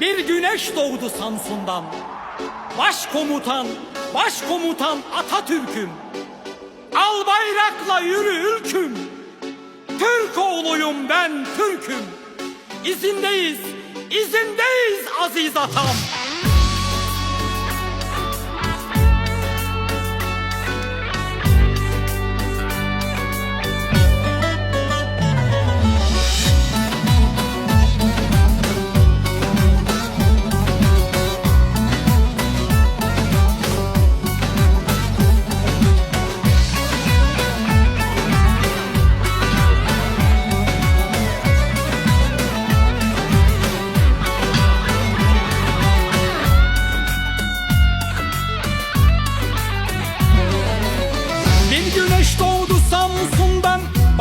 Bir güneş doğdu Samsun'dan. Başkomutan, başkomutan Atatürk'üm. Al bayrakla yürü ülküm. Türk oğluyum ben Türk'üm. İzindeyiz, izindeyiz aziz atam.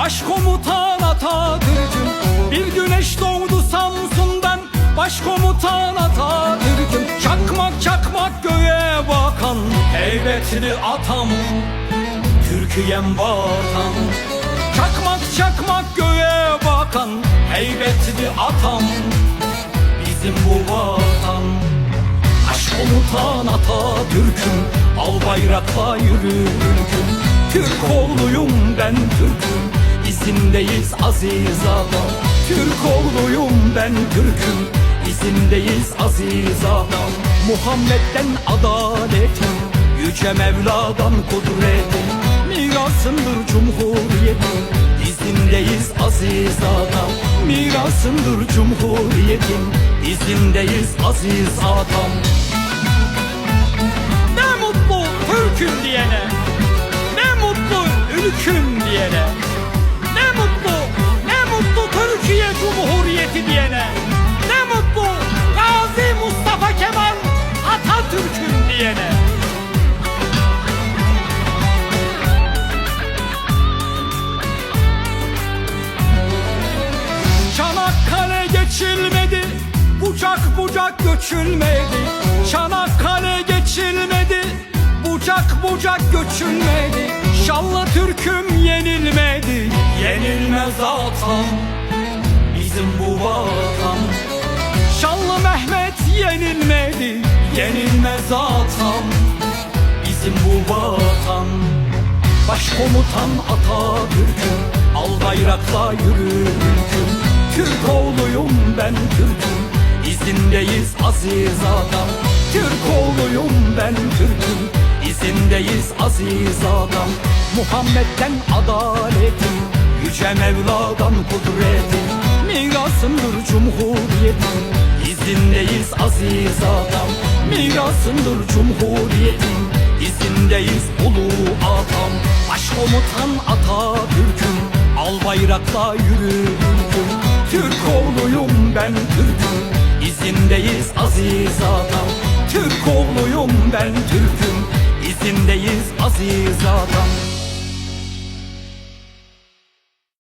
Başkomutan Atatürk'üm. Bir güneş doğdu Samsun'dan. Başkomutan Atatürk'üm. Çakmak çakmak göğe bakan Heybetli atam. Türkiye'm vatan. Çakmak çakmak göğe bakan Heybetli atam. Bizim bu vatan. Başkomutan Atatürk'üm. Al bayrakla yürü ülküm Türk oğluyum ben Türk'üm İzindeyiz aziz adam Türk oğluyum ben Türk'üm. İzindeyiz aziz adam Muhammed'den adaletim. Yüce Mevla'dan kudretim. Mirasındır cumhuriyetim. İzindeyiz aziz adam Mirasındır cumhuriyetim. İzindeyiz aziz adam ne mutlu Türk'üm diyene. Ne mutlu ülküm geçilmedi. Bucak bucak göçülmedi. Çanakkale geçilmedi. Bucak bucak göçülmedi. Şanlı Türk'üm yenilmedi. Yenilmez atam Bizim bu vatan. Şanlı Mehmet yenilmedi. Yenilmez atam Bizim bu vatan. Başkomutan Atatürk'üm Al bayrakla yürü ülküm Türk oğluyum ben Türk'üm. İzindeyiz aziz adam. Türk oğluyum ben Türk'üm. İzindeyiz aziz adam. Muhammed'den adaletim. Yüce Mevla'dan kudretim. Mirasındır cumhuriyetim. İzindeyiz aziz adam. Mirasındır cumhuriyetim. İzindeyiz ulu atam Başkomutan Atatürk'üm. Al bayrakla yürü ülküm Türk ben Türk'üm. İzindeyiz aziz adam. Türk oğluyum ben Türk'üm. İzindeyiz aziz adam